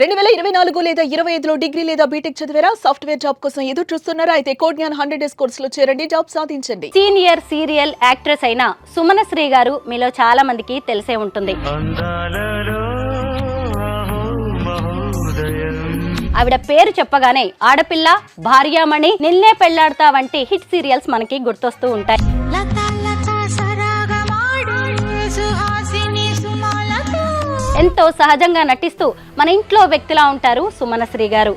రెండు వేల ఇరవై నాలుగు లేదా ఇరవై ఐదులో డిగ్రీ లేదా బీటెక్ చదివారా? సాఫ్ట్వేర్ జాబ్ కోసం ఎదురు చూస్తున్నారా? అయితే కోడ్ఞాన్ హండ్రెడ్ డేస్ కోర్సులో చేరండి జాబ్ సాధించండి. సీనియర్ సీరియల్ యాక్ట్రెస్ అయిన సుమనశ్రీ గారు మీలో చాలా మందికి తెలిసే ఉంటుంది. ఆవిడ పేరు చెప్పగానే ఆడపిల్ల భార్యామణి నిన్నే పెళ్ళాడతా వంటి హిట్ సీరియల్స్ మనకి గుర్తొస్తూ ఉంటాయి. ఎంతో సహజంగా నటిస్తూ మన ఇంట్లో వ్యక్తిలా ఉంటారు సుమనశ్రీ గారు.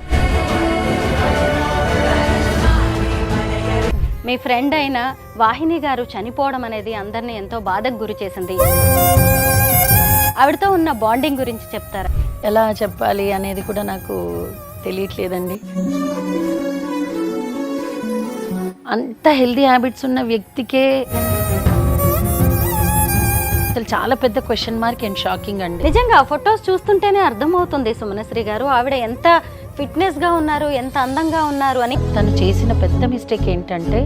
మీ ఫ్రెండ్ అయిన వాహిని గారు చనిపోవడం అనేది అందరినీ ఎంతో బాధకు గురి చేసింది. ఆవిడతో ఉన్న బాండింగ్ గురించి చెప్తారా? ఎలా చెప్పాలి అనేది కూడా నాకు తెలియట్లేదండి. అంత హెల్దీ హ్యాబిట్స్ ఉన్న వ్యక్తికే అసలు చాలా పెద్ద క్వశ్చన్ మార్క్ అండ్ షాకింగ్ అండి. నిజంగా ఫొటోస్ చూస్తుంటేనే అర్థమవుతుంది సుమనశ్రీ గారు. ఆవిడ ఎంత ఫిట్నెస్గా ఉన్నారు ఎంత అందంగా ఉన్నారు అని. తను చేసిన పెద్ద మిస్టేక్ ఏంటంటే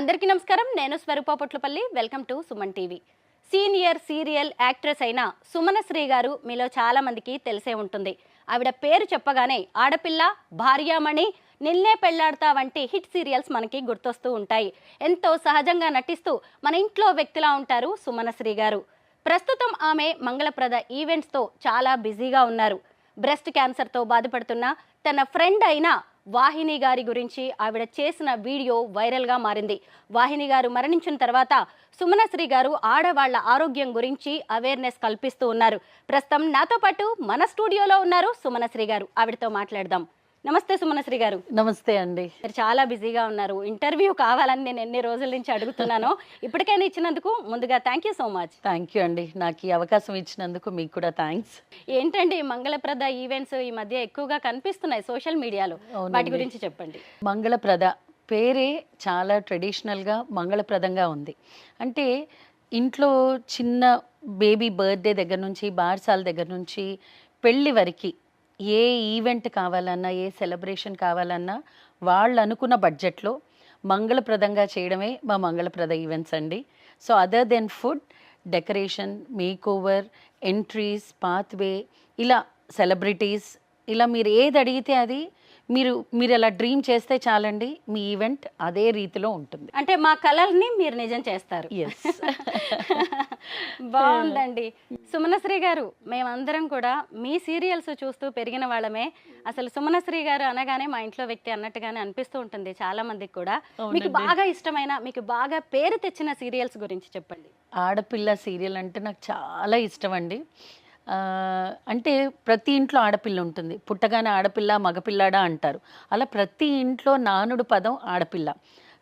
అందరికీ నమస్కారం. నేను Swaroopa Potlapalli. Welcome to Suman TV. Senior serial actress అయిన సుమనశ్రీ గారు మీలో చాలా మందికి తెలిసే ఉంటుంది. ఆవిడ పేరు చెప్పగానే ఆడపిల్ల భార్యామణి నిన్నే పెళ్ళాడతా వంటి హిట్ సీరియల్స్ మనకి గుర్తొస్తూ ఉంటాయి. ఎంతో సహజంగా నటిస్తూ మన ఇంట్లో వ్యక్తిలా ఉంటారు సుమనశ్రీ గారు. ప్రస్తుతం ఆమె మంగళప్రద ఈవెంట్స్తో చాలా బిజీగా ఉన్నారు. బ్రెస్ట్ క్యాన్సర్తో బాధపడుతున్న తన ఫ్రెండ్ అయిన వాహిని గారి గురించి ఆవిడ చేసిన వీడియో వైరల్గా మారింది. వాహిని గారు మరణించిన తర్వాత సుమనశ్రీ గారు ఆడవాళ్ళ ఆరోగ్యం గురించి అవేర్నెస్ కల్పిస్తూ ఉన్నారు. ప్రస్తుతం నాతో పాటు మన స్టూడియోలో ఉన్నారు సుమనశ్రీ గారు. ఆవిడతో మాట్లాడదాం. నమస్తే సుమనశ్రీ గారు. నమస్తే అండి. మీరు చాలా బిజీగా ఉన్నారు. ఇంటర్వ్యూ కావాలని నేను ఎన్ని రోజుల నుంచి అడుగుతున్నాను ఇప్పటికైనా ఇచ్చినందుకు ముందుగా thank you so much thank you అండి. నాకు ఈ అవకాశం ఇచ్చినందుకు మీకు కూడా థ్యాంక్స్ ఏంటండి మంగళప్రద ఈవెంట్స్ ఈ మధ్య ఎక్కువగా కనిపిస్తున్నాయి సోషల్ మీడియాలో. వాటి గురించి చెప్పండి. మంగళప్రద పేరే చాలా ట్రెడిషనల్గా మంగళప్రదంగా ఉంది. అంటే ఇంట్లో చిన్న బేబీ బర్త్డే దగ్గర నుంచి బార్సాల దగ్గర నుంచి పెళ్ళి వరకు ఏ ఈవెంట్ కావాలన్నా ఏ సెలబ్రేషన్ కావాలన్నా వాళ్ళు అనుకున్న బడ్జెట్లో మంగళప్రదంగా చేయడమే మా మంగళప్రద ఈవెంట్స్ అండి. So other than food decoration makeover entries pathway ఇలా సెలబ్రిటీస్ ఇలా మీరు ఏది అడిగితే అది మీరు మీరు అలా డ్రీమ్ చేస్తే చాలండి మీ ఈవెంట్ అదే రీతిలో ఉంటుంది. అంటే మా కళల్ని మీరు నిజం చేస్తారు. బాగుందండి. సుమనశ్రీ గారు మేమందరం కూడా మీ సీరియల్స్ చూస్తూ పెరిగిన వాళ్ళమే. అసలు సుమనశ్రీ గారు అనగానే మా ఇంట్లో వ్యక్తి అన్నట్టుగానే అనిపిస్తూ ఉంటుంది చాలా మందికి కూడా. మీకు బాగా ఇష్టమైన మీకు బాగా పేరు తెచ్చిన సీరియల్స్ గురించి చెప్పండి. ఆడపిల్ల సీరియల్ అంటే నాకు చాలా ఇష్టం అండి. అంటే ప్రతి ఇంట్లో ఆడపిల్ల ఉంటుంది. పుట్టగానే ఆడపిల్ల మగపిల్లాడా అంటారు. అలా ప్రతి ఇంట్లో నానుడు పదం ఆడపిల్ల.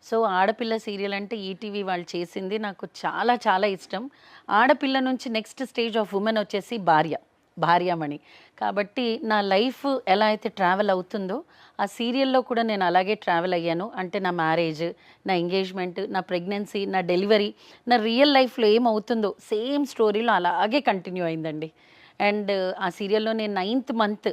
సో ఆడపిల్ల సీరియల్ అంటే ఈటీవీ వాళ్ళు చేసింది నాకు చాలా చాలా ఇష్టం. ఆడపిల్ల నుంచి నెక్స్ట్ స్టేజ్ ఆఫ్ ఉమెన్ వచ్చేసి భార్య. భార్యామణి. కాబట్టి నా లైఫ్ ఎలా అయితే ట్రావెల్ అవుతుందో ఆ సీరియల్లో కూడా నేను అలాగే ట్రావెల్ అయ్యాను. అంటే నా మ్యారేజ్ నా ఎంగేజ్మెంట్ నా ప్రెగ్నెన్సీ నా డెలివరీ నా రియల్ లైఫ్లో ఏమవుతుందో సేమ్ స్టోరీలో అలాగే కంటిన్యూ అయిందండి. అండ్ ఆ సీరియల్లో నేను నైన్త్ మంత్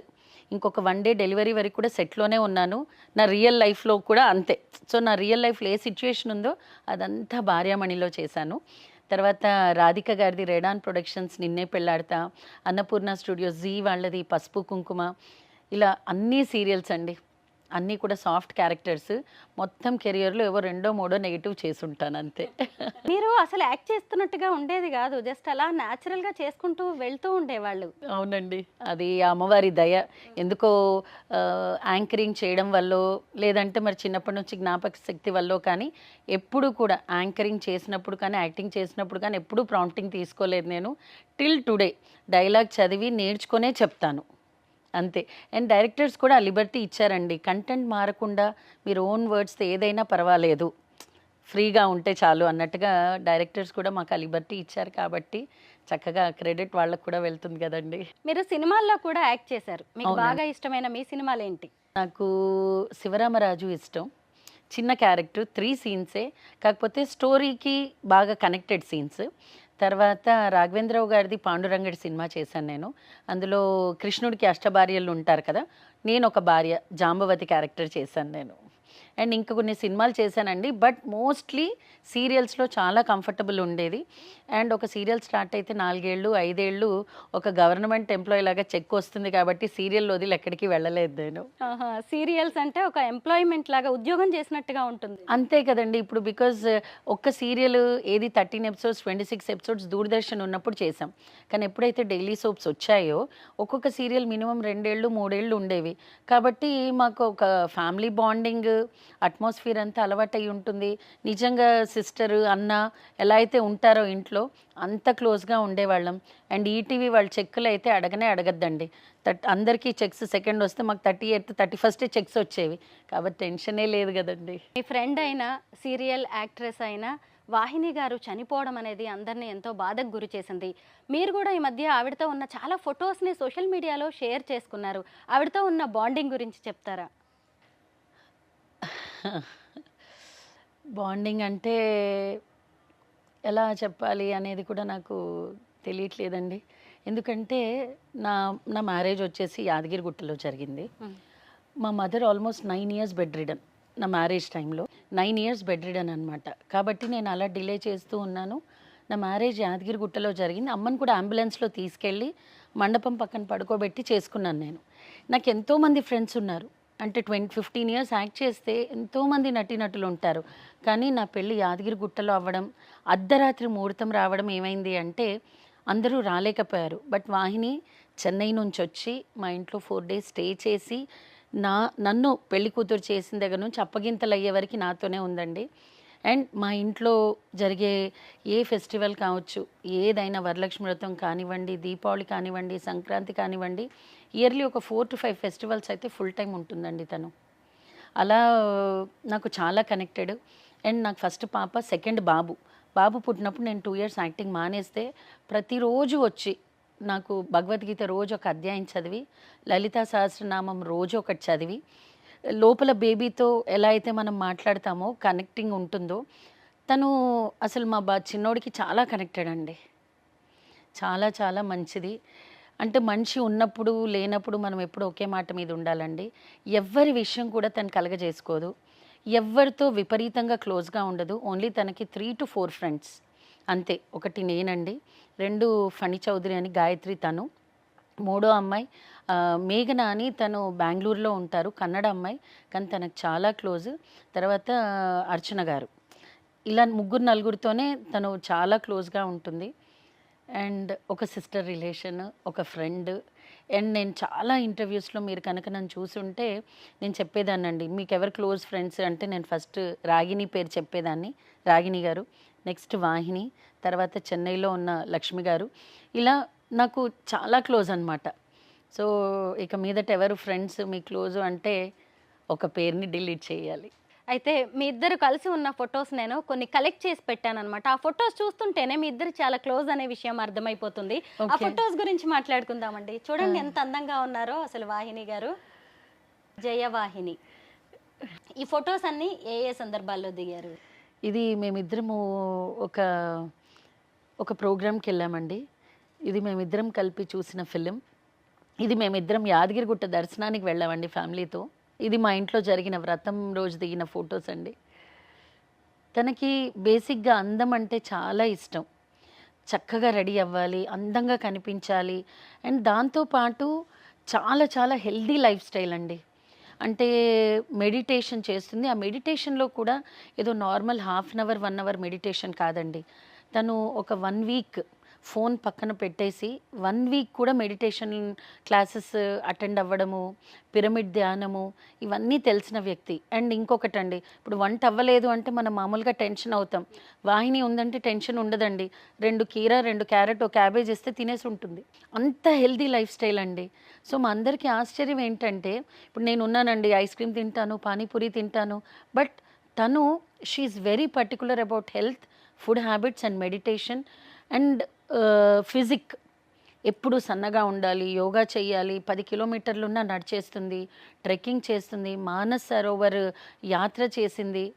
ఇంకొక వన్ డే డెలివరీ వరకు కూడా సెట్లోనే ఉన్నాను. నా రియల్ లైఫ్లో కూడా అంతే. సో నా రియల్ లైఫ్లో ఏ సిచ్యుయేషన్ ఉందో అదంతా భార్యామణిలో చేశాను. తర్వాత రాధిక గారిది రెడాన్ ప్రొడక్షన్స్ నిన్నే పెళ్ళాడతా అన్నపూర్ణ స్టూడియో జీ వాళ్ళది పసుపు కుంకుమ ఇలా అన్ని సీరియల్స్ అండి. అన్నీ కూడా సాఫ్ట్ క్యారెక్టర్స్. మొత్తం కెరియర్లో ఏవో రెండో మూడో నెగిటివ్ చేసుంటాను అంతే. మీరు అసలు యాక్ట్ చేస్తున్నట్టుగా ఉండేది కాదు. జస్ట్ అలా natural గా చేసుకుంటూ వెళ్తూ ఉండేవాళ్ళు. అవునండి. అది అమ్మవారి దయ. ఎందుకో యాంకరింగ్ చేయడం వల్ల లేదంటే మరి చిన్నప్పటి నుంచి జ్ఞాపక శక్తి వల్ల కానీ ఎప్పుడు కూడా యాంకరింగ్ చేసినప్పుడు కానీ యాక్టింగ్ చేసినప్పుడు కానీ ఎప్పుడూ ప్రాంప్టింగ్ తీసుకోలేదు నేను. టిల్ టుడే డైలాగ్ చదివి నేర్చుకునే చెప్తాను. అంతే. అండ్ డైరెక్టర్స్ కూడా లిబర్టీ ఇచ్చారండి. కంటెంట్ మారకుండా మీరు ఓన్ వర్డ్స్తో ఏదైనా పర్వాలేదు. ఫ్రీగా ఉంటే చాలు అన్నట్టుగా డైరెక్టర్స్ కూడా మాకు ఆ లిబర్టీ ఇచ్చారు కాబట్టి చక్కగా క్రెడిట్ వాళ్ళకు కూడా వెళ్తుంది కదండి. మీరు సినిమాల్లో కూడా యాక్ట్ చేశారు. మీకు. బాగా ఇష్టమైన మీ సినిమాలు ఏంటి నాకు శివరామరాజు ఇష్టం. చిన్న క్యారెక్టర్ త్రీ సీన్సే కాకపోతే స్టోరీకి బాగా కనెక్టెడ్ సీన్స్ తర్వాత రాఘవేంద్రరావు గారిది పాండురంగడి సినిమా చేశాను నేను. అందులో కృష్ణుడికి అష్టభార్యలు ఉంటారు కదా నేను ఒక భార్య జాంబవతి క్యారెక్టర్ చేశాను నేను. అండ్ ఇంకా కొన్ని సినిమాలు చేశానండి. బట్ మోస్ట్లీ సీరియల్స్లో చాలా కంఫర్టబుల్ ఉండేది. అండ్ ఒక సీరియల్ స్టార్ట్ అయితే నాలుగేళ్ళు ఐదేళ్ళు ఒక గవర్నమెంట్ ఎంప్లాయీ లాగా చెక్ వస్తుంది కాబట్టి సీరియల్ వదిలి ఎక్కడికి వెళ్ళలేదు నేను. సీరియల్స్ అంటే ఒక ఎంప్లాయ్మెంట్ లాగా ఉద్యోగం చేసినట్టుగా ఉంటుంది. అంతే కదండి. ఇప్పుడు బికాజ్ ఒక్క సీరియల్ ఏది thirteen episodes twenty six episodes Doordarshan ఉన్నప్పుడు చేసాం కానీ ఎప్పుడైతే డైలీ సోప్స్ వచ్చాయో ఒక్కొక్క సీరియల్ మినిమం రెండేళ్ళు మూడేళ్ళు ఉండేవి. కాబట్టి మాకు ఒక ఫ్యామిలీ బాండింగ్ అట్మాస్ఫియర్ అంతా అలవాటై ఉంటుంది. నిజంగా సిస్టర్ అన్న ఎలా అయితే ఉంటారో ఇంట్లో అంత క్లోజ్గా ఉండేవాళ్ళం. అండ్ ఈటీవీ వాళ్ళ చెక్కులు అయితే అడగనే అడగద్దండి. థర్ట్ అందరికీ చెక్స్ సెకండ్ వస్తే మాకు థర్టీ ఎయిత్ థర్టీ ఫస్టే చెక్స్ వచ్చేవి. కాబట్టి టెన్షనే లేదు కదండి. మీ ఫ్రెండ్ అయినా సీరియల్ యాక్ట్రెస్ అయినా వాహిని గారు చనిపోవడం అనేది అందరినీ ఎంతో బాధకు గురి చేసింది. మీరు కూడా ఈ మధ్య ఆవిడతో ఉన్న చాలా ఫొటోస్ని సోషల్ మీడియాలో షేర్ చేసుకున్నారు. ఆవిడతో ఉన్న బాండింగ్ గురించి చెప్తారా? బాండింగ్ అంటే ఎలా చెప్పాలి అనేది కూడా నాకు తెలియట్లేదండి. ఎందుకంటే నా నా మ్యారేజ్ వచ్చేసి యాదగిరిగుట్టలో జరిగింది. మా mother almost nine years bedridden నా మ్యారేజ్ టైంలో. నైన్ ఇయర్స్ బెడ్ రిడన్ అనమాట కాబట్టి నేను అలా డిలే చేస్తూ ఉన్నాను. నా మ్యారేజ్ యాదగిరిగుట్టలో జరిగింది. అమ్మని కూడా అంబులెన్స్లో తీసుకెళ్ళి మండపం పక్కన పడుకోబెట్టి చేసుకున్నాను నేను. నాకు ఎంతోమంది ఫ్రెండ్స్ ఉన్నారు. అంటే ట్వంటీ ఫిఫ్టీన్ ఇయర్స్ యాక్ట్ చేస్తే ఎంతోమంది నటీనటులు ఉంటారు. కానీ నా పెళ్ళి యాదగిరి గుట్టలో అవ్వడం అర్ధరాత్రి ముహూర్తం రావడం ఏమైంది అంటే అందరూ రాలేకపోయారు. బట్ వాహిని చెన్నై నుంచి వచ్చి మా ఇంట్లో ఫోర్ డేస్ స్టే చేసి నా నన్ను పెళ్ళి కూతురు చేసిన దగ్గర నుంచి అప్పగింతలు అయ్యే వరకు నాతోనే ఉందండి. అండ్ మా ఇంట్లో జరిగే ఏ ఫెస్టివల్ కావచ్చు ఏదైనా వరలక్ష్మి వ్రతం కానివ్వండి దీపావళి కానివ్వండి సంక్రాంతి కానివ్వండి ఇయర్లీ ఒక ఫోర్ టు ఫైవ్ ఫెస్టివల్స్ అయితే ఫుల్ టైం ఉంటుందండి తను. అలా నాకు చాలా కనెక్టెడ్. అండ్ నాకు ఫస్ట్ పాప సెకండ్ బాబు. బాబు పుట్టినప్పుడు నేను టూ ఇయర్స్ యాక్టింగ్ మానేస్తే ప్రతిరోజు వచ్చి నాకు భగవద్గీత రోజు ఒక అధ్యాయం చదివి లలితా సహస్రనామం రోజు ఒకటి చదివి లోపల బేబీతో ఎలా అయితే మనం మాట్లాడతామో కనెక్టింగ్ ఉంటుందో తను అసలు మా బా చిన్నోడికి చాలా కనెక్టెడ్ అండి. చాలా చాలా మంచిది. అంటే మనిషి ఉన్నప్పుడు లేనప్పుడు మనం ఎప్పుడు ఒకే మాట మీద ఉండాలండి. ఎవ్వరి విషయం కూడా తను కలగజేసుకోదు. ఎవరితో విపరీతంగా క్లోజ్గా ఉండదు. ఓన్లీ తనకి త్రీ టు ఫోర్ ఫ్రెండ్స్ అంతే. ఒకటి నేనండి. రెండు ఫణి చౌదరి అని గాయత్రి తను. మూడో అమ్మాయి. మేఘన అని తను బెంగళూరులో ఉంటారు. కన్నడ అమ్మాయి. కానీ తనకు చాలా క్లోజ్. తర్వాత అర్చన గారు. ఇలా ముగ్గురు నలుగురితోనే తను చాలా క్లోజ్గా ఉంటుంది. అండ్ ఒక సిస్టర్ రిలేషన్ ఒక ఫ్రెండ్. అండ్ నేను చాలా ఇంటర్వ్యూస్లో మీరు కనుక నన్ను చూసుంటే నేను చెప్పేదాన్నండి. మీకు ఎవరు క్లోజ్ ఫ్రెండ్స్ అంటే నేను ఫస్ట్ రాగిణి పేరు చెప్పేదాన్ని రాగిణి గారు. నెక్స్ట్ వాహిని తర్వాత చెన్నైలో ఉన్న లక్ష్మి గారు. ఇలా నాకు చాలా క్లోజ్ అనమాట సో ఇక మీదట ఎవరు ఫ్రెండ్స్ మీ క్లోజ్ అంటే ఒక పేరుని డిలీట్ చేయాలి. అయితే మీ ఇద్దరు కలిసి ఉన్న ఫొటోస్ నేను కొన్ని కలెక్ట్ చేసి పెట్టాను అనమాట ఆ ఫొటోస్ చూస్తుంటేనే మీ ఇద్దరు చాలా క్లోజ్ అనే విషయం అర్థమైపోతుంది. ఆ. ఫొటోస్ గురించి మాట్లాడుకుందామండి. చూడండి ఎంత అందంగా ఉన్నారో అసలు వాహిని గారు. జయవాహిని. ఈ ఫొటోస్ అన్ని ఏ ఏ సందర్భాల్లో దిగారు? ఇది మేమిద్దరము ఒక ఒక ప్రోగ్రామ్కి వెళ్ళామండి. ఇది మేమిద్దరం కలిపి చూసిన ఫిలిం ఇది మేమిద్దరం యాదగిరిగుట్ట దర్శనానికి వెళ్ళామండి ఫ్యామిలీతో. ఇది మా ఇంట్లో జరిగిన వ్రతం రోజు దిగిన ఫొటోస్ అండి. తనకి బేసిక్గా అందం అంటే చాలా ఇష్టం. చక్కగా రెడీ అవ్వాలి అందంగా కనిపించాలి అండ్ దాంతోపాటు చాలా చాలా హెల్దీ లైఫ్ స్టైల్ అండి. అంటే మెడిటేషన్ చేస్తుంది. ఆ మెడిటేషన్లో కూడా ఏదో normal half an hour one hour meditation కాదండి. తను ఒక వన్ వీక్ ఫోన్ పక్కన పెట్టేసి వన్ వీక్ కూడా మెడిటేషన్ క్లాసెస్ అటెండ్ అవ్వడము పిరమిడ్ ధ్యానము ఇవన్నీ తెలిసిన వ్యక్తి. అండ్ ఇంకొకటండి ఇప్పుడు వంట అవ్వలేదు అంటే మనం మామూలుగా టెన్షన్ అవుతాం. వాహిని ఉందంటే టెన్షన్ ఉండదండి. రెండు కీర రెండు క్యారెట్ ఒక క్యాబేజ్ ఇస్తే తినేసి ఉంటుంది. అంత హెల్దీ లైఫ్ స్టైల్ అండి. సో మా అందరికీ ఆశ్చర్యం ఏంటంటే ఇప్పుడు నేను ఉన్నానండి ఐస్ క్రీమ్ తింటాను పానీపూరి తింటాను బట్ తను she very particular about health food habits and meditation. And physique ఎప్పుడు సన్నగా ఉండాలి యోగా చేయాలి పది కిలోమీటర్లున్నా నడిచేస్తుంది ట్రెక్కింగ్ చేస్తుంది మానస్ సరోవర్ యాత్ర చేసింది.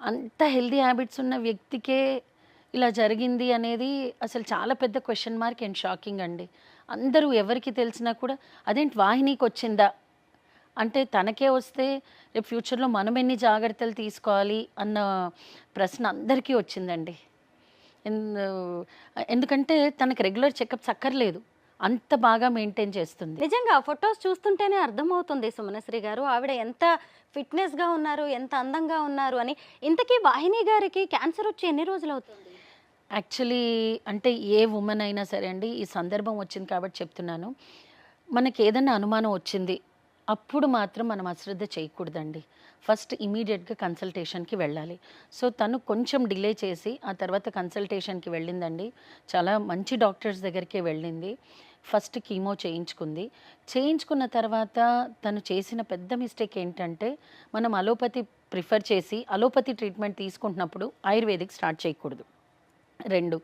అంత హెల్దీ హ్యాబిట్స్ ఉన్న వ్యక్తికే ఇలా జరిగింది అనేది అసలు చాలా పెద్ద క్వశ్చన్ మార్క్ అండ్ షాకింగ్ అండి. అందరూ ఎవరికి తెలిసినా కూడా అదేంటి వాహినికి వచ్చిందా? అంటే తనకే వస్తే రేపు ఫ్యూచర్లో మనం ఎన్ని జాగ్రత్తలు తీసుకోవాలి అన్న ప్రశ్న అందరికీ వచ్చిందండి. ఎందుకంటే తనకి రెగ్యులర్ చెకప్స్ అక్కర్లేదు. అంత బాగా మెయింటైన్ చేస్తుంది. నిజంగా ఫొటోస్ చూస్తుంటేనే అర్థమవుతుంది సుమనశ్రీ గారు. ఆవిడ ఎంత ఫిట్నెస్గా ఉన్నారు ఎంత అందంగా ఉన్నారు అని. ఇంతకీ వాహిని గారికి క్యాన్సర్ వచ్చి ఎన్ని రోజులు అవుతుంది? యాక్చువల్లీ అంటే ఏ ఉమెన్ అయినా సరే అండి ఈ సందర్భం వచ్చింది కాబట్టి చెప్తున్నాను. మనకి ఏదైనా అనుమానం వచ్చింది అప్పుడు మాత్రం మనం అశ్రద్ధ చేయకూడదండి. ఫస్ట్ ఇమీడియట్గా కన్సల్టేషన్కి వెళ్ళాలి. సో తను కొంచెం డిలే చేసి ఆ తర్వాత కన్సల్టేషన్కి వెళ్ళిందండి. చాలా మంచి డాక్టర్స్ దగ్గరికే వెళ్ళింది. ఫస్ట్ కీమో చేయించుకుంది. చేయించుకున్న తర్వాత తను చేసిన పెద్ద మిస్టేక్ ఏంటంటే మనం అలోపతి ప్రిఫర్ చేసి అలోపతి ట్రీట్మెంట్ తీసుకుంటున్నప్పుడు ఆయుర్వేదిక్ స్టార్ట్ చేయకూడదు. రెండు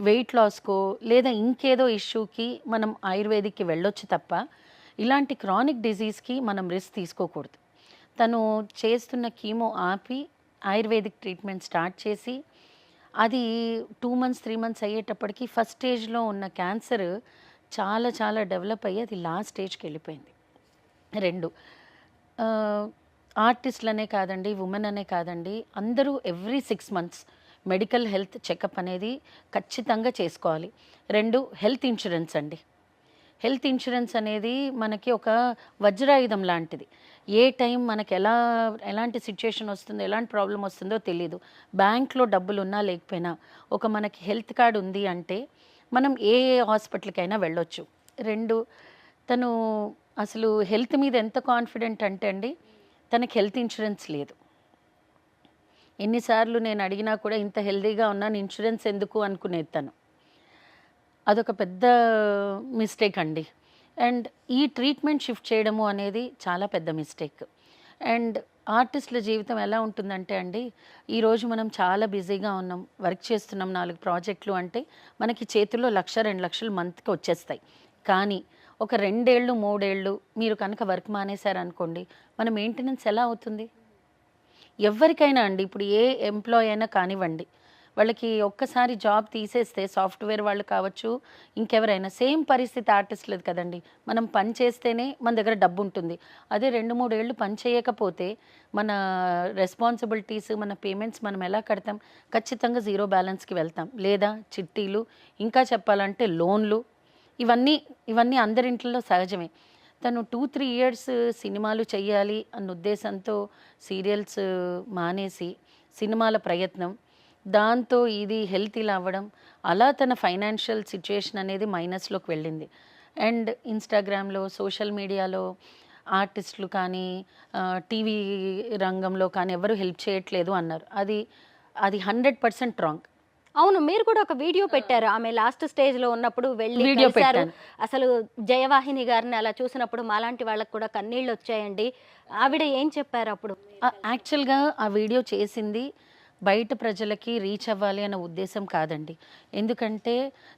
వెయిట్ లాస్కో లేదా ఇంకేదో ఇష్యూకి మనం ఆయుర్వేదిక్కి వెళ్ళొచ్చు తప్ప ఇలాంటి క్రానిక్ డిజీజ్కి మనం రిస్క్ తీసుకోకూడదు. తను చేస్తున్న కీమో ఆపి ఆయుర్వేదిక్ ట్రీట్మెంట్ స్టార్ట్ చేసి అది టూ మంత్స్ త్రీ మంత్స్ అయ్యేటప్పటికి ఫస్ట్ స్టేజ్లో ఉన్న క్యాన్సర్ చాలా చాలా డెవలప్ అయ్యి అది లాస్ట్ స్టేజ్కి వెళ్ళిపోయింది. రెండు ఆర్టిస్ట్లనే కాదండి ఉమెన్ అనే కాదండి అందరూ every six months medical health checkup అనేది ఖచ్చితంగా చేసుకోవాలి. రెండు హెల్త్ ఇన్సూరెన్స్ అండి. హెల్త్ ఇన్సూరెన్స్ అనేది మనకి ఒక వజ్రాయుధం లాంటిది. ఏ టైం మనకి ఎలా ఎలాంటి సిచ్యుయేషన్ వస్తుందో ఎలాంటి ప్రాబ్లం వస్తుందో తెలియదు బ్యాంక్లో డబ్బులు ఉన్నా లేకపోయినా ఒక మనకి హెల్త్ కార్డ్ ఉంది అంటే మనం ఏ హాస్పిటల్కైనా వెళ్ళొచ్చు. రెండు తను అసలు హెల్త్ మీద ఎంత కాన్ఫిడెంట్ అంటే అండి తనకి హెల్త్ ఇన్సూరెన్స్ లేదు. ఎన్నిసార్లు నేను అడిగినా కూడా ఇంత హెల్తీగా ఉన్నాను ఇన్సూరెన్స్ ఎందుకు అనుకునేది తను. అదొక పెద్ద మిస్టేక్ అండి. అండ్ ఈ ట్రీట్మెంట్ షిఫ్ట్ చేయడము అనేది చాలా పెద్ద మిస్టేక్ అండ్ ఆర్టిస్టుల జీవితం ఎలా ఉంటుందంటే అండి ఈరోజు మనం చాలా బిజీగా ఉన్నాం వర్క్ చేస్తున్నాం నాలుగు ప్రాజెక్టులు అంటే మనకి చేతుల్లో లక్ష రెండు లక్షలు మంత్కి వచ్చేస్తాయి. కానీ ఒక రెండేళ్ళు మూడేళ్ళు మీరు కనుక వర్క్ మానేశారనుకోండి మన మెయింటెనెన్స్ ఎలా అవుతుంది? ఎవరికైనా అండి ఇప్పుడు ఏ ఎంప్లాయ్ అయినా కానివ్వండి వాళ్ళకి ఒక్కసారి జాబ్ తీసేస్తే సాఫ్ట్వేర్ వాళ్ళు కావచ్చు ఇంకెవరైనా సేమ్ పరిస్థితి ఆర్టిస్ట్లేదు కదండి. మనం పని చేస్తేనే మన దగ్గర డబ్బు ఉంటుంది. అదే రెండు మూడేళ్ళు పని చేయకపోతే మన రెస్పాన్సిబిలిటీస్ మన పేమెంట్స్ మనం ఎలా కడతాం? ఖచ్చితంగా జీరో బ్యాలెన్స్కి వెళ్తాం. లేదా చిట్టీలు ఇంకా చెప్పాలంటే లోన్లు. ఇవన్నీ ఇవన్నీ అందరింట్లో సహజమే. తను టూ త్రీ ఇయర్స్ సినిమాలు చేయాలి అన్న ఉద్దేశంతో సీరియల్స్ మానేసి సినిమాల ప్రయత్నం. దాంతో ఇది హెల్త్ ఇలా అవ్వడం అలా తన ఫైనాన్షియల్ సిచ్యుయేషన్ అనేది మైనస్లోకి వెళ్ళింది. అండ్ ఇన్స్టాగ్రామ్లో సోషల్ మీడియాలో ఆర్టిస్టులు కానీ టీవీ రంగంలో కానీ ఎవరు హెల్ప్ చేయట్లేదు అన్నారు. అది అది హండ్రెడ్ పర్సెంట్ రాంగ్. అవును మీరు కూడా ఒక వీడియో పెట్టారు. ఆమె లాస్ట్ స్టేజ్లో ఉన్నప్పుడు వెళ్ళి వీడియో పెట్టాను. అసలు జయవాహిని గారిని అలా చూసినప్పుడు మాలాంటి వాళ్ళకి కూడా కన్నీళ్ళు వచ్చాయండి. ఆవిడ ఏం చెప్పారు అప్పుడు? యాక్చువల్గా ఆ వీడియో చేసింది బయట ప్రజలకి రీచ్ అవ్వాలి అనే ఉద్దేశం కాదండి. ఎందుకంటే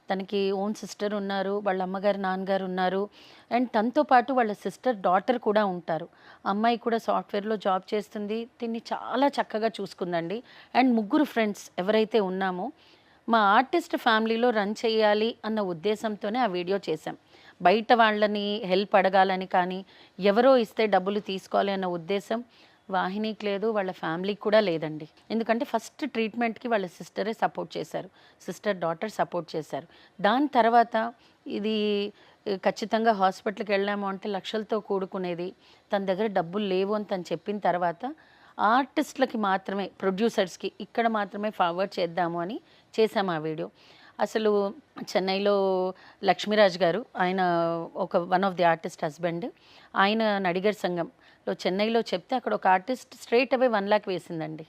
తనకి ఓన్ సిస్టర్ ఉన్నారు వాళ్ళ అమ్మగారు నాన్నగారు ఉన్నారు. అండ్ తనతో పాటు వాళ్ళ సిస్టర్ డాటర్ కూడా ఉంటారు. అమ్మాయి కూడా సాఫ్ట్వేర్లో జాబ్ చేస్తుంది. దీన్ని చాలా చక్కగా చూసుకుందండి. అండ్ ముగ్గురు ఫ్రెండ్స్ ఎవరైతే ఉన్నామో మా ఆర్టిస్ట్ ఫ్యామిలీలో రన్ చేయాలి అన్న ఉద్దేశంతోనే ఆ వీడియో చేశాం. బయట వాళ్ళని హెల్ప్ అడగాలని కానీ ఎవరో ఇస్తే డబ్బులు తీసుకోవాలి అన్న ఉద్దేశం వాహినికి లేదు వాళ్ళ ఫ్యామిలీకి కూడా లేదండి. ఎందుకంటే ఫస్ట్ ట్రీట్మెంట్కి వాళ్ళ సిస్టరే సపోర్ట్ చేశారు. సిస్టర్ డాటర్ సపోర్ట్ చేశారు. దాని తర్వాత ఇది ఖచ్చితంగా హాస్పిటల్కి వెళ్ళాము అంటే లక్షలతో కూడుకునేది తన దగ్గర డబ్బులు లేవు అని తను చెప్పిన తర్వాత ఆర్టిస్టులకి మాత్రమే ప్రొడ్యూసర్స్కి ఇక్కడ మాత్రమే ఫార్వర్డ్ చేద్దాము అని చేశాము ఆ వీడియో. అసలు చెన్నైలో లక్ష్మీరాజ్ గారు ఆయన ఒక one of the artist husband. ఆయన నడిగర్ సంఘం లో చెన్నైలో చెప్తే అక్కడ ఒక artist straight away one lakh వేసిందండి.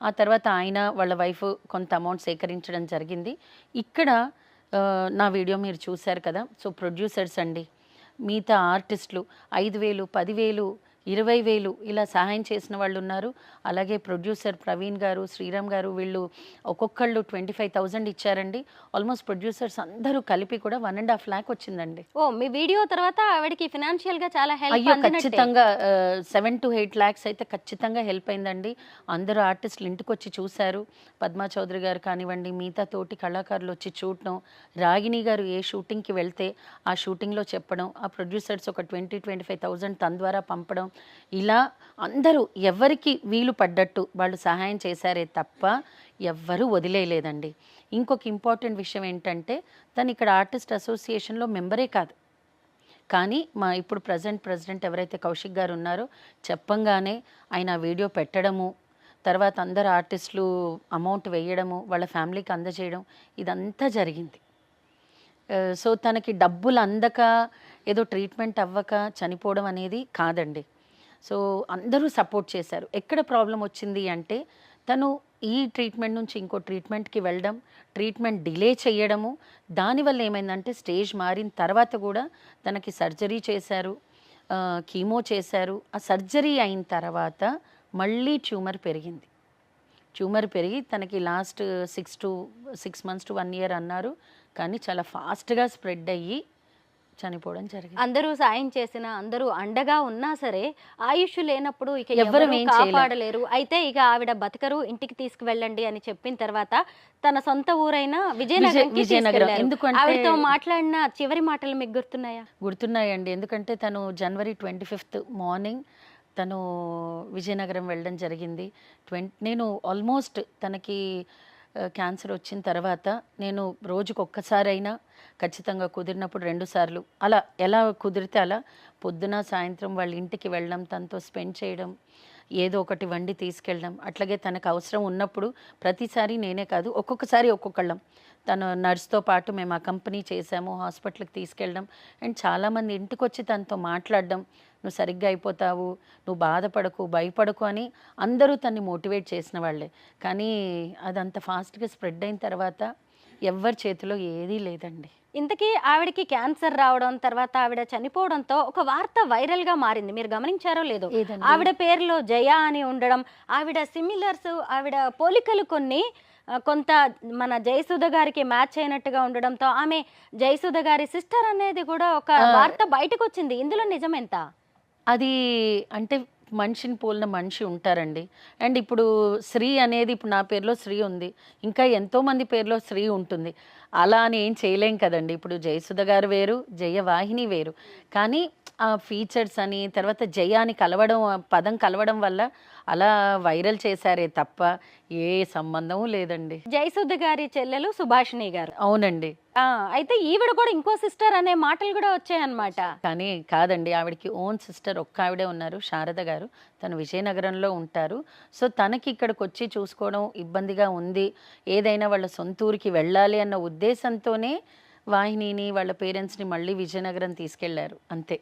ఆ తర్వాత ఆయన వాళ్ళ వైఫ్ కొంత అమౌంట్ సేకరించడం జరిగింది. ఇక్కడ నా వీడియో మీరు చూశారు కదా. సో ప్రొడ్యూసర్స్ అండి మిగతా ఆర్టిస్టులు ఐదు వేలు పదివేలు ఇరవై వేలు ఇలా సహాయం చేసిన వాళ్ళు ఉన్నారు అలాగే ప్రొడ్యూసర్ ప్రవీణ్ గారు శ్రీరామ్ గారు వీళ్ళు ఒక్కొక్కళ్ళు ట్వంటీ ఫైవ్ థౌజండ్ ఇచ్చారండి. ఆల్మోస్ట్ ప్రొడ్యూసర్స్ అందరూ కలిపి కూడా వన్ అండ్ హాఫ్ ల్యాక్ వచ్చిందండి. ఓ మీ వీడియో తర్వాత ఆవిడకి ఫినాన్షియల్గా చాలా హెల్ప్ అయ్యో ఖచ్చితంగా సెవెన్ టు ఎయిట్ ల్యాక్స్ అయితే ఖచ్చితంగా హెల్ప్ అయిందండి. అందరూ ఆర్టిస్టులు ఇంటికి వచ్చి చూశారు. పద్మా చౌదరి గారు కానివ్వండి మిగతా తోటి కళాకారులు వచ్చి చూడటం రాగిణి గారు ఏ షూటింగ్కి వెళ్తే ఆ షూటింగ్లో చెప్పడం ఆ ప్రొడ్యూసర్స్ ఒక ట్వంటీ ట్వంటీ ఫైవ్ థౌజండ్ తన ద్వారా పంపడం ఇలా అందరూ ఎవరికి వీలు పడ్డట్టు వాళ్ళు సహాయం చేశారే తప్ప ఎవ్వరూ వదిలేయలేదండి. ఇంకొక ఇంపార్టెంట్ విషయం ఏంటంటే తను ఇక్కడ ఆర్టిస్ట్ అసోసియేషన్లో మెంబరే కాదు. కానీ మా ఇప్పుడు ప్రజెంట్ ప్రెసిడెంట్ ఎవరైతే కౌశిక్ గారు ఉన్నారో చెప్పంగానే ఆయన వీడియో పెట్టడము తర్వాత అందరు ఆర్టిస్టులు అమౌంట్ వేయడము వాళ్ళ ఫ్యామిలీకి అందజేయడం ఇదంతా జరిగింది. సో తనకి డబ్బులు అందక ఏదో ట్రీట్మెంట్ అవ్వక చనిపోవడం అనేది కాదండి. సో అందరూ సపోర్ట్ చేశారు. ఎక్కడ ప్రాబ్లం వచ్చింది అంటే తను ఈ ట్రీట్మెంట్ నుంచి ఇంకో ట్రీట్మెంట్కి వెళ్ళడం ట్రీట్మెంట్ డిలే చేయడము దానివల్ల ఏమైందంటే స్టేజ్ మారిన తర్వాత కూడా తనకి సర్జరీ చేశారు కీమో చేశారు. ఆ సర్జరీ అయిన తర్వాత మళ్ళీ ట్యూమర్ పెరిగింది. ట్యూమర్ పెరిగి తనకి last six to six months to one year అన్నారు. కానీ చాలా ఫాస్ట్గా స్ప్రెడ్ అయ్యి చనిపోవడం జరిగింది. అందరూ సాయం చేసిన అందరూ అండగా ఉన్నా సరే ఆయుష్ లేనప్పుడు ఇక ఎవరు. కాపాడలేరు. అయితే ఇక ఆవిడ బతకరు ఇంటికి తీసుకువెళ్ళండి అని చెప్పిన తర్వాత తన సొంత ఊరైన విజయనగరం. విజయనగరం. ఎందుకంటే- ఆవిడతో మాట్లాడిన చివరి మాటలు మీకు గుర్తున్నాయా? గుర్తున్నాయండి. ఎందుకంటే తను జనవరి ట్వంటీ ఫిఫ్త్ మార్నింగ్ తను విజయనగరం వెళ్ళడం జరిగింది. ట్వంటీ నేను ఆల్మోస్ట్ తనకి క్యాన్సర్ వచ్చిన తర్వాత నేను రోజుకు ఒక్కసారైనా ఖచ్చితంగా కుదిరినప్పుడు రెండు సార్లు అలా ఎలా కుదిరితే అలా పొద్దున సాయంత్రం వాళ్ళ ఇంటికి వెళ్ళడం తనతో స్పెండ్ చేయడం ఏదో ఒకటి వండి తీసుకెళ్ళడం. అట్లాగే తనకు అవసరం ఉన్నప్పుడు ప్రతిసారి నేనే కాదు ఒక్కొక్కసారి ఒక్కొక్కళ్ళం. తను నర్స్తో పాటు మేము ఆ కంపెనీ చేసాము హాస్పిటల్కి తీసుకెళ్ళడం. అండ్ చాలామంది ఇంటికి వచ్చి తనతో మాట్లాడడం నువ్వు సరిగ్గా అయిపోతావు నువ్వు బాధపడకు భయపడకు అని అందరూ తన్ని మోటివేట్ చేసిన వాళ్ళే. కానీ అదంత ఫాస్ట్గా స్ప్రెడ్ అయిన తర్వాత ఎవ్వరి చేతిలో ఏదీ లేదండి. ఇంతకీ ఆవిడకి క్యాన్సర్ రావడం తర్వాత ఆవిడ చనిపోవడంతో ఒక వార్త వైరల్గా మారింది. మీరు గమనించారో లేదో? ఆవిడ పేరులో జయ అని ఉండడం ఆవిడ సిమిలర్స్ ఆవిడ పోలికలు కొన్ని కొంత మన జయసుధ గారికి మ్యాచ్ అయినట్టుగా ఉండడంతో ఆమె జయసుధ గారి సిస్టర్ అనేది కూడా ఒక వార్త బయటకు వచ్చింది ఇందులో నిజమెంత అది అంటే మనిషిని పోలిన మనిషి ఉంటారండి. అండ్ ఇప్పుడు శ్రీ అనేది ఇప్పుడు నా పేరులో శ్రీ ఉంది. ఇంకా ఎంతోమంది పేర్లో పేరులో శ్రీ ఉంటుంది. అలా అని ఏం చేయలేం కదండి. ఇప్పుడు జయసుధ గారు వేరు జయవాహిని వేరు. కానీ ఆ ఫీచర్స్ అని తర్వాత జయ అని కలవడం పదం కలవడం వల్ల అలా వైరల్ చేశారే తప్ప ఏ సంబంధం లేదండి. జయసుధ గారి చెల్లెలు సుభాషిణి గారు. అవునండి. ఆ, అయితే ఈవిడ కూడా ఇంకో సిస్టర్ అనే మాటలు కూడా వచ్చాయన్నమాట. కానీ కాదండి ఆవిడకి ఓన్ సిస్టర్ ఒక్క ఆవిడే ఉన్నారు శారద గారు. తను విజయనగరంలో ఉంటారు. సో తనకి ఇక్కడికి వచ్చి చూసుకోవడం ఇబ్బందిగా ఉంది. ఏదైనా వాళ్ళ సొంత ఊరికి వెళ్ళాలి అన్న ఉద్దేశంతోనే వాహినిని వాళ్ళ పేరెంట్స్ని మళ్ళీ విజయనగరం తీసుకెళ్ళారు. అంతే.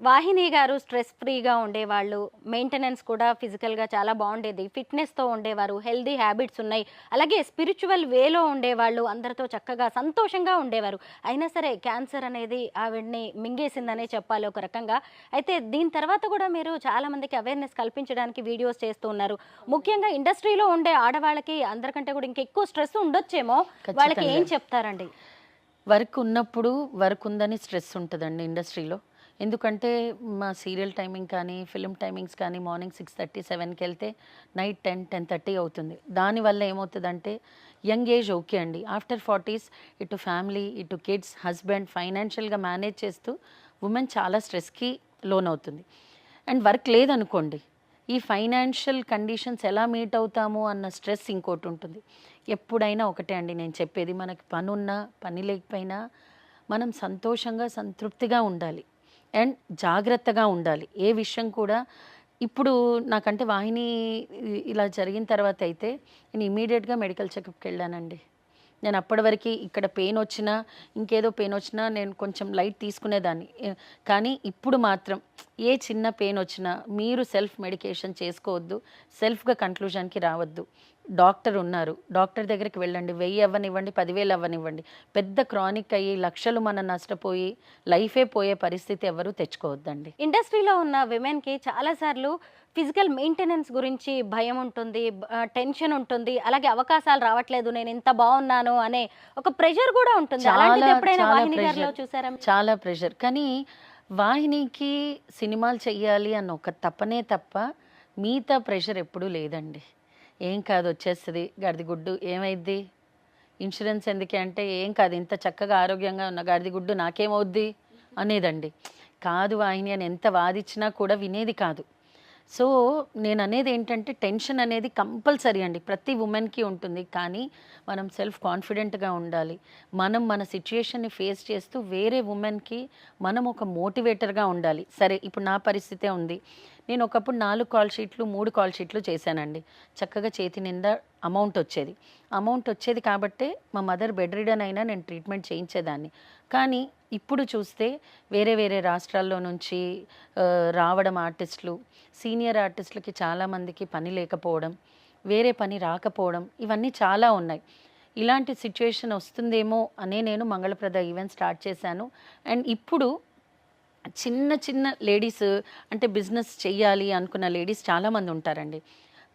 వాహిని గారు స్ట్రెస్ ఫ్రీగా ఉండేవాళ్ళు మెయింటెనెన్స్ కూడా ఫిజికల్గా చాలా బాగుండేది. ఫిట్నెస్తో ఉండేవారు హెల్దీ హ్యాబిట్స్ ఉన్నాయి. అలాగే స్పిరిచువల్ వేలో ఉండేవాళ్ళు అందరితో చక్కగా సంతోషంగా ఉండేవారు. అయినా సరే క్యాన్సర్ అనేది ఆవిడ్ని మింగేసిందనే చెప్పాలి ఒక రకంగా. అయితే దీని తర్వాత కూడా మీరు చాలా మందికి అవేర్నెస్ కల్పించడానికి వీడియోస్ చేస్తూ ఉన్నారు. ముఖ్యంగా ఇండస్ట్రీలో ఉండే ఆడవాళ్ళకి అందరికంటే కూడా ఇంకా ఎక్కువ స్ట్రెస్ ఉండొచ్చేమో వాళ్ళకి ఏం. చెప్తారండి? వర్క్ ఉన్నప్పుడు వర్క్ ఉందని స్ట్రెస్ ఉంటుందండి ఇండస్ట్రీలో. ఎందుకంటే మా సీరియల్ టైమింగ్ కానీ ఫిల్మ్ టైమింగ్స్ కానీ మార్నింగ్ సిక్స్ థర్టీ సెవెన్కి వెళ్తే నైట్ టెన్ టెన్ థర్టీ అవుతుంది. దానివల్ల ఏమవుతుందంటే యంగ్ ఏజ్ ఓకే అండి. ఆఫ్టర్ ఫార్టీస్ ఇటు ఫ్యామిలీ ఇటు కిడ్స్ హస్బెండ్ ఫైనాన్షియల్గా మేనేజ్ చేస్తూ ఉమెన్ చాలా స్ట్రెస్కి లోన్ అవుతుంది అండ్ వర్క్ లేదనుకోండి ఈ ఫైనాన్షియల్ కండిషన్స్ ఎలా మీట్ అవుతాము అన్న స్ట్రెస్ ఇంకోటి ఉంటుంది. ఎప్పుడైనా ఒకటే అండి నేను చెప్పేది మనకి పని ఉన్నా పని లేకపోయినా మనం సంతోషంగా సంతృప్తిగా ఉండాలి. అండ్ జాగ్రత్తగా ఉండాలి. ఏ విషయం కూడా ఇప్పుడు నాకంటే వాహిని ఇలా జరిగిన తర్వాత అయితే నేను ఇమీడియట్గా మెడికల్ చెకప్కి వెళ్ళానండి. నేను అప్పటివరకు ఇక్కడ పెయిన్ వచ్చినా ఇంకేదో పెయిన్ వచ్చినా నేను కొంచెం లైట్ తీసుకునేదాన్ని. కానీ ఇప్పుడు మాత్రం ఏ చిన్న పెయిన్ వచ్చినా మీరు సెల్ఫ్ మెడికేషన్ చేసుకోవద్దు సెల్ఫ్గా కన్క్లూజన్కి రావద్దు. డాక్టర్ ఉన్నారు. డాక్టర్ దగ్గరికి వెళ్ళండి. వెయ్యి అవ్వనివ్వండి పదివేలు అవ్వనివ్వండి. పెద్ద క్రానిక్ అయ్యి లక్షలు మనం నష్టపోయి లైఫే పోయే పరిస్థితి ఎవరు తెచ్చుకోవద్దండి. ఇండస్ట్రీలో ఉన్న విమెన్కి చాలాసార్లు ఫిజికల్ మెయింటెనెన్స్ గురించి భయం ఉంటుంది టెన్షన్ ఉంటుంది. అలాగే అవకాశాలు రావట్లేదు. నేను ఇంత బాగున్నాను అనే ఒక ప్రెషర్ కూడా ఉంటుంది. చాలా ప్రెషర్ కానీ వాహినికి సినిమాలు చెయ్యాలి అన్న ఒక తప్పనే తప్ప మిగతా ప్రెషర్ ఎప్పుడూ లేదండి. ఏం కాదు వచ్చేస్తుంది గడిదిగుడ్డు ఏమైద్ది? ఇన్సూరెన్స్ ఎందుకే అంటే ఏం కాదు ఇంత చక్కగా ఆరోగ్యంగా ఉన్న గడిది గుడ్డు నాకేమవుద్ది? అనేదండి. కాదు వాహిని అని ఎంత వాదిచ్చినా కూడా వినేది కాదు. సో నేను అనేది ఏంటంటే టెన్షన్ అనేది కంపల్సరీ అండి. ప్రతి ఉమెన్కి ఉంటుంది. కానీ మనం సెల్ఫ్ కాన్ఫిడెంట్గా ఉండాలి. మనం మన సిచ్యుయేషన్ని ఫేస్ చేస్తూ వేరే ఉమెన్కి మనం ఒక మోటివేటర్గా ఉండాలి. సరే ఇప్పుడు నా పరిస్థితే ఉంది. నేను ఒకప్పుడు నాలుగు కాల్ షీట్లు మూడు కాల్ షీట్లు చేశానండి. చక్కగా చేతి నిండా అమౌంట్ వచ్చేది. అమౌంట్ వచ్చేది కాబట్టే మా మదర్ బెడ్ రిడన్ అయినా నేను ట్రీట్మెంట్ చేయించేదాన్ని. కానీ ఇప్పుడు చూస్తే వేరే వేరే రాష్ట్రాల్లో నుంచి రావడం ఆర్టిస్టులు సీనియర్ ఆర్టిస్టులకి చాలామందికి పని లేకపోవడం వేరే పని రాకపోవడం ఇవన్నీ చాలా ఉన్నాయి. ఇలాంటి సిచ్యుయేషన్ వస్తుందేమో అనే నేను మంగళప్రద ఈవెంట్ స్టార్ట్ చేశాను. అండ్ ఇప్పుడు చిన్న చిన్న లేడీస్ అంటే బిజినెస్ చేయాలి అనుకున్న లేడీస్ చాలామంది ఉంటారండి.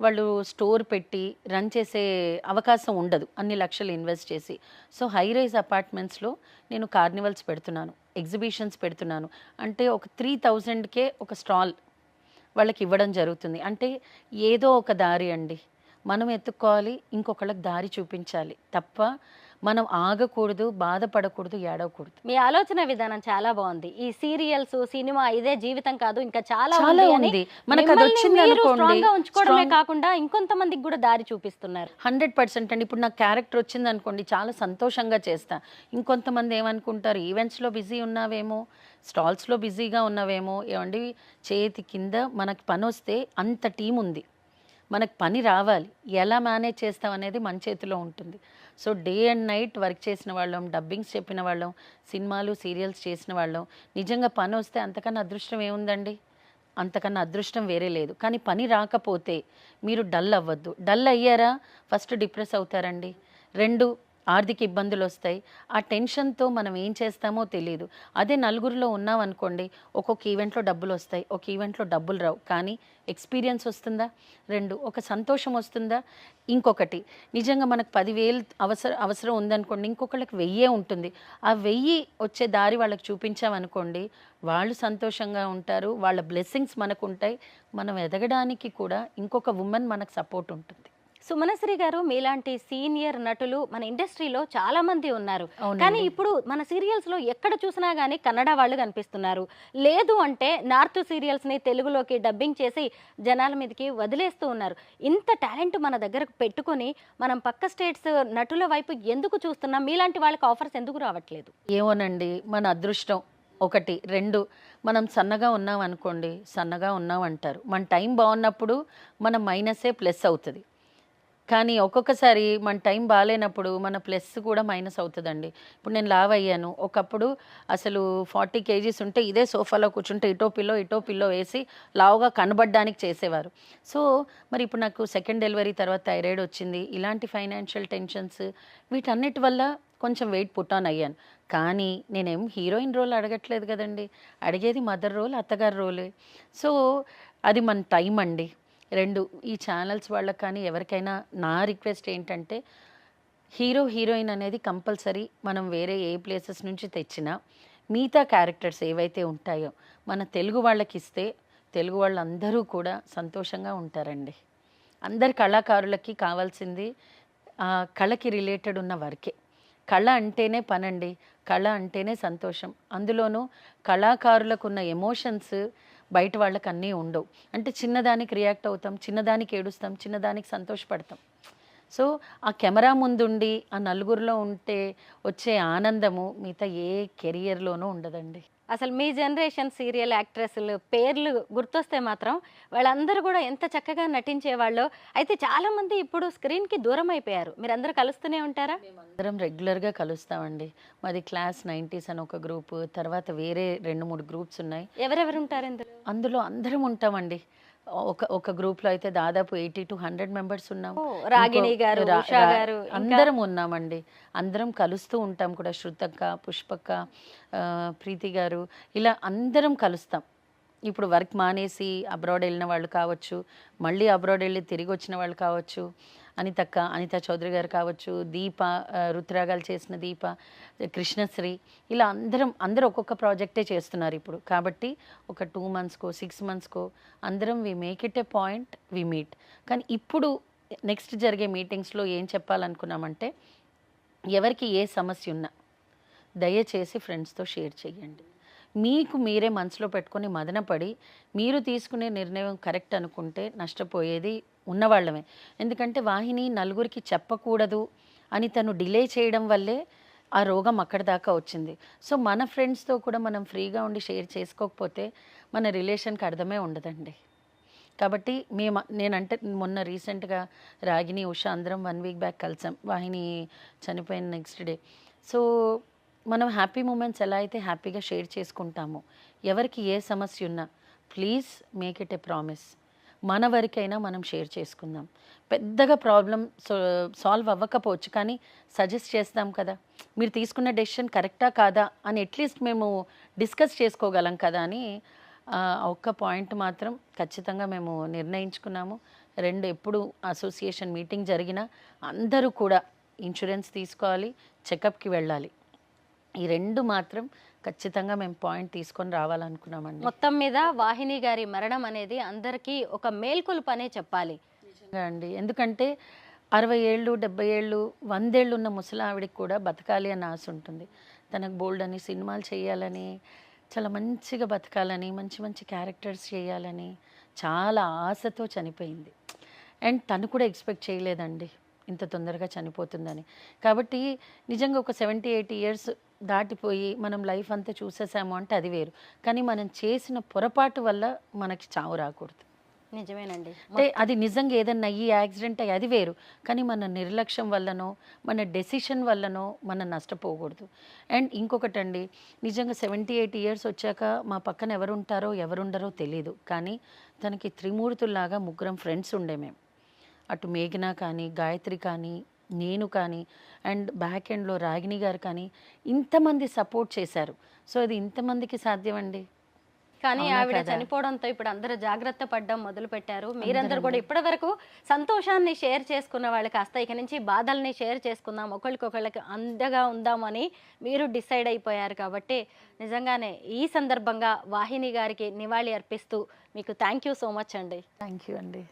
వాళ్ళు స్టోర్ పెట్టి రన్ చేసే అవకాశం ఉండదు. అన్ని లక్షలు ఇన్వెస్ట్ చేసి. సో హై రైజ్ అపార్ట్మెంట్స్లో నేను కార్నివల్స్ పెడుతున్నాను. ఎగ్జిబిషన్స్ పెడుతున్నాను. అంటే ఒక త్రీ థౌజండ్కే ఒక స్టాల్ వాళ్ళకి ఇవ్వడం జరుగుతుంది. అంటే ఏదో ఒక దారి అండి. మనం ఎత్తుక్కోవాలి ఇంకొకళ్ళకి దారి చూపించాలి తప్ప మనం ఆగకూడదు బాధపడకూడదు ఏడవకూడదు. మీ ఆలోచన విధానం చాలా బాగుంది. ఈ సీరియల్స్ సినిమా ఇదే జీవితం కాదు ఇంకా చాలా చాలా ఉంది. మనకు అది వచ్చింది అనుకోండి, ఉంచుకోవడమే కాకుండా ఇంకొంతమందికి కూడా దారి చూపిస్తున్నారు. హండ్రెడ్ పర్సెంట్ అండి. ఇప్పుడు నాకు క్యారెక్టర్ వచ్చింది అనుకోండి చాలా సంతోషంగా చేస్తా. ఇంకొంతమంది ఏమనుకుంటారు ఈవెంట్స్లో బిజీ ఉన్నావేమో స్టాల్స్లో బిజీగా ఉన్నావేమో ఏమండి చేతి కింద మనకి పని వస్తే అంత టీం ఉంది. మనకు పని రావాలి. ఎలా మేనేజ్ చేస్తాం అనేది మన చేతిలో ఉంటుంది. So day and night work చేసిన వాళ్ళం డబ్బింగ్స్ చెప్పిన వాళ్ళం సినిమాలు సీరియల్స్ చేసిన వాళ్ళం. నిజంగా పని వస్తే అంతకన్నా అదృష్టం ఏముందండి? అంతకన్నా అదృష్టం వేరే లేదు. కానీ పని రాకపోతే మీరు డల్ అవ్వద్దు. డల్ అయ్యారా? ఫస్ట్ డిప్రెస్ అవుతారండి. రెండు ఆర్థిక ఇబ్బందులు వస్తాయి. ఆ టెన్షన్తో మనం ఏం చేస్తామో తెలియదు అదే నలుగురిలో ఉన్నాం అనుకోండి ఒక్కొక్క ఈవెంట్లో డబ్బులు వస్తాయి. ఒక ఈవెంట్లో డబ్బులు రావు. కానీ ఎక్స్పీరియన్స్ వస్తుందా? రెండు. ఒక సంతోషం వస్తుందా? ఇంకొకటి. నిజంగా మనకు పదివేలు అవసరం అవసరం ఉందనుకోండి ఇంకొకళ్ళకి వెయ్యే ఉంటుంది. ఆ వెయ్యి వచ్చే దారి వాళ్ళకి చూపించామనుకోండి వాళ్ళు సంతోషంగా ఉంటారు. వాళ్ళ బ్లెస్సింగ్స్ మనకు ఉంటాయి. మనం ఎదగడానికి కూడా ఇంకొక ఉమెన్ మనకు సపోర్ట్ ఉంటుంది. సుమనశ్రీ గారు మీలాంటి సీనియర్ నటులు మన ఇండస్ట్రీలో చాలా మంది ఉన్నారు. కానీ ఇప్పుడు మన సీరియల్స్లో ఎక్కడ చూసినా గానీ కన్నడ వాళ్ళు కనిపిస్తున్నారు. లేదు అంటే నార్త్ సీరియల్స్ని తెలుగులోకి డబ్బింగ్ చేసి జనాల మీదకి వదిలేస్తూ ఉన్నారు. ఇంత టాలెంట్ మన దగ్గర పెట్టుకొని మనం పక్క స్టేట్స్ నటుల వైపు ఎందుకు చూస్తున్నాం మీలాంటి వాళ్ళకి ఆఫర్స్ ఎందుకు రావట్లేదు? ఏమోనండి మన అదృష్టం ఒకటి. రెండు మనం సన్నగా ఉన్నాం అనుకోండి సన్నగా ఉన్నాం అంటారు మన టైం బాగున్నప్పుడు మన మైనసే ప్లస్ అవుతుంది. కానీ ఒక్కొక్కసారి మన టైం బాగాలేనప్పుడు మన ప్లస్ కూడా మైనస్ అవుతుందండి. ఇప్పుడు నేను లావ్ అయ్యాను. ఒకప్పుడు అసలు ఫార్టీ కేజీస్ ఉంటే ఇదే సోఫాలో కూర్చుంటే ఇటో పిల్లో ఇటో పిల్లో వేసి లావుగా కనబడడానికి చేసేవారు. సో మరి ఇప్పుడు నాకు సెకండ్ డెలివరీ తర్వాత థైరాయిడ్ వచ్చింది. ఇలాంటి ఫైనాన్షియల్ టెన్షన్స్ వీటన్నిటి వల్ల కొంచెం వెయిట్ పుట్ ఆన్ అయ్యాను. కానీ నేనేం హీరోయిన్ రోల్ అడగట్లేదు కదండి. అడిగేది మదర్ రోల్ అత్తగారి రోలే. సో అది మన టైం అండి. రెండు ఈ ఛానల్స్ వాళ్ళకి కానీ ఎవరికైనా నా రిక్వెస్ట్ ఏంటంటే హీరో హీరోయిన్ అనేది కంపల్సరీ మనం వేరే ఏ ప్లేసెస్ నుంచి తెచ్చినా మిగతా క్యారెక్టర్స్ ఏవైతే ఉంటాయో మన తెలుగు వాళ్ళకి ఇస్తే తెలుగు వాళ్ళందరూ కూడా సంతోషంగా ఉంటారండి. అందరు కళాకారులకి కావాల్సింది ఆ కళకి రిలేటెడ్ ఉన్న వర్కే. కళ అంటేనే పనండి కళ అంటేనే సంతోషం. అందులోనూ కళాకారులకు ఉన్న ఎమోషన్స్ బయట వాళ్ళకి అన్నీ ఉండవు. అంటే చిన్నదానికి రియాక్ట్ అవుతాం చిన్నదానికి ఏడుస్తాం చిన్నదానికి సంతోషపడతాం. సో ఆ కెమెరా ముందుండి ఆ నలుగురిలో ఉంటే వచ్చే ఆనందము మిగతా ఏ కెరియర్లోనూ ఉండదండి. అసలు మీ జనరేషన్ సీరియల్ యాక్ట్రెస్లు పేర్లు గుర్తొస్తే మాత్రం వాళ్ళందరూ కూడా ఎంత చక్కగా నటించేవాళ్ళో అయితే చాలా మంది ఇప్పుడు స్క్రీన్కి దూరం అయిపోయారు మీరందరూ కలుస్తూనే ఉంటారా? అందరం రెగ్యులర్గా కలుస్తామండి. మాది క్లాస్ నైంటీస్ అని ఒక గ్రూప్ తర్వాత వేరే రెండు మూడు గ్రూప్స్ ఉన్నాయి. ఎవరెవరు ఉంటారు అందులో అందరం ఉంటామండి. ఒక ఒక గ్రూప్లో అయితే దాదాపు ఎయిటీ టు హండ్రెడ్ మెంబర్స్ ఉన్నాం. రాగిణి గారు, గారు, అందరం ఉన్నామండి. అందరం కలుస్తూ ఉంటాం కూడా శృతక్క పుష్పక్క ప్రీతి గారు. ఇలా అందరం కలుస్తాం. ఇప్పుడు వర్క్ మానేసి అబ్రాడ్ వెళ్ళిన వాళ్ళు కావచ్చు మళ్ళీ అబ్రాడ్ వెళ్ళి తిరిగి వచ్చిన వాళ్ళు కావచ్చు అనితక్క అనిత చౌదరి గారు కావచ్చు దీప రుతురాగాలు చేసిన దీప కృష్ణశ్రీ ఇలా అందరం అందరూ ఒక్కొక్క ప్రాజెక్టే చేస్తున్నారు ఇప్పుడు. కాబట్టి ఒక టూ మంత్స్కో సిక్స్ మంత్స్కో అందరం we make it a point we meet కానీ ఇప్పుడు నెక్స్ట్ జరిగే మీటింగ్స్లో ఏం చెప్పాలనుకున్నామంటే ఎవరికి ఏ సమస్య ఉన్నా దయచేసి ఫ్రెండ్స్తో షేర్ చేయండి. మీకు మీరే మనసులో పెట్టుకొని మదనపడి మీరు తీసుకునే నిర్ణయం కరెక్ట్ అనుకుంటే నష్టపోయేది ఉన్నవాళ్ళమే. ఎందుకంటే వాహిని నలుగురికి చెప్పకూడదు అని తను డిలే చేయడం వల్లే ఆ రోగం అక్కడి దాకా వచ్చింది. సో మన ఫ్రెండ్స్తో కూడా మనం ఫ్రీగా ఉండి షేర్ చేసుకోకపోతే మన రిలేషన్కి అర్థమే ఉండదండి. కాబట్టి మేము నేనంటే మొన్న రీసెంట్గా రాగిని ఉష అందరం వన్ వీక్ బ్యాక్ కలిసాం. వాహిని చనిపోయిన నెక్స్ట్ డే. సో మనం హ్యాపీ మూమెంట్స్ ఎలా అయితే హ్యాపీగా షేర్ చేసుకుంటామో ఎవరికి ఏ సమస్య ఉన్నా please make it a promise మన వరకైనా మనం షేర్ చేసుకుందాం. పెద్దగా ప్రాబ్లం సాల్వ్ అవ్వకపోవచ్చు కానీ సజెస్ట్ చేస్తాం కదా. మీరు తీసుకున్న డెసిషన్ కరెక్టా కాదా అని అట్లీస్ట్ మేము డిస్కస్ చేసుకోగలం కదా అని ఒక్క పాయింట్ మాత్రం ఖచ్చితంగా మేము నిర్ణయించుకున్నాము. రెండు ఎప్పుడు అసోసియేషన్ మీటింగ్ జరిగినా అందరూ కూడా ఇన్సూరెన్స్ తీసుకోవాలి చెకప్కి వెళ్ళాలి. ఈ రెండు మాత్రం ఖచ్చితంగా మేము పాయింట్ తీసుకొని రావాలనుకున్నామండి. మొత్తం మీద వాహిని గారి మరణం అనేది అందరికీ ఒక మేల్కొలుపు అనే చెప్పాలి. అండి. ఎందుకంటే అరవై ఏళ్ళు డెబ్బై ఏళ్ళు వందేళ్ళు ఉన్న ముసలావిడికి కూడా బతకాలి అని ఆశ ఉంటుంది. తనకు బోల్డ్ అని సినిమాలు చేయాలని చాలా మంచిగా బతకాలని మంచి మంచి క్యారెక్టర్స్ చేయాలని చాలా ఆశతో చనిపోయింది. అండ్ తను కూడా ఎక్స్పెక్ట్ చేయలేదండి. ఇంత తొందరగా చనిపోతుందని. కాబట్టి నిజంగా ఒక సెవెంటీ ఎయిటీ ఇయర్స్ దాటిపోయి మనం లైఫ్ అంతా చూసేసాము అంటే అది వేరు. కానీ మనం చేసిన పొరపాటు వల్ల మనకి చావు రాకూడదు. నిజమేనండి. అంటే అది నిజంగా ఏదన్నా అయ్యి యాక్సిడెంట్ అయ్యి అది వేరు. కానీ మన నిర్లక్ష్యం వల్లనో మన డెసిషన్ వల్లనో మనం నష్టపోకూడదు అండ్ ఇంకొకటండి నిజంగా సెవెంటీ ఎయిట్ ఇయర్స్ వచ్చాక మా పక్కన ఎవరు ఉంటారో ఎవరుండరో తెలియదు కానీ తనకి త్రిమూర్తుల్లాగా ముగ్గురం ఫ్రెండ్స్ ఉండే మేము. అటు మేఘన కానీ గాయత్రి కానీ నేను కానీ అండ్ బ్యాక్ ఎండ్లో రాగిణి గారు కానీ ఇంతమంది సపోర్ట్ చేశారు. సో అది ఇంతమందికి సాధ్యమండి? కానీ ఆవిడ? చనిపోవడంతో ఇప్పుడు అందరూ జాగ్రత్త పడడం మొదలు పెట్టారు. మీరందరూ కూడా ఇప్పటి వరకు సంతోషాన్ని షేర్ చేసుకున్న వాళ్ళు కాస్త ఇక నుంచి బాధల్ని షేర్ చేసుకుందాం ఒకరికొకళ్ళకి అందగా ఉందామని మీరు డిసైడ్ అయిపోయారు కాబట్టి నిజంగానే ఈ సందర్భంగా వాహిని గారికి నివాళి అర్పిస్తూ మీకు థ్యాంక్ యూ సో మచ్ అండి. థ్యాంక్ యూ అండి.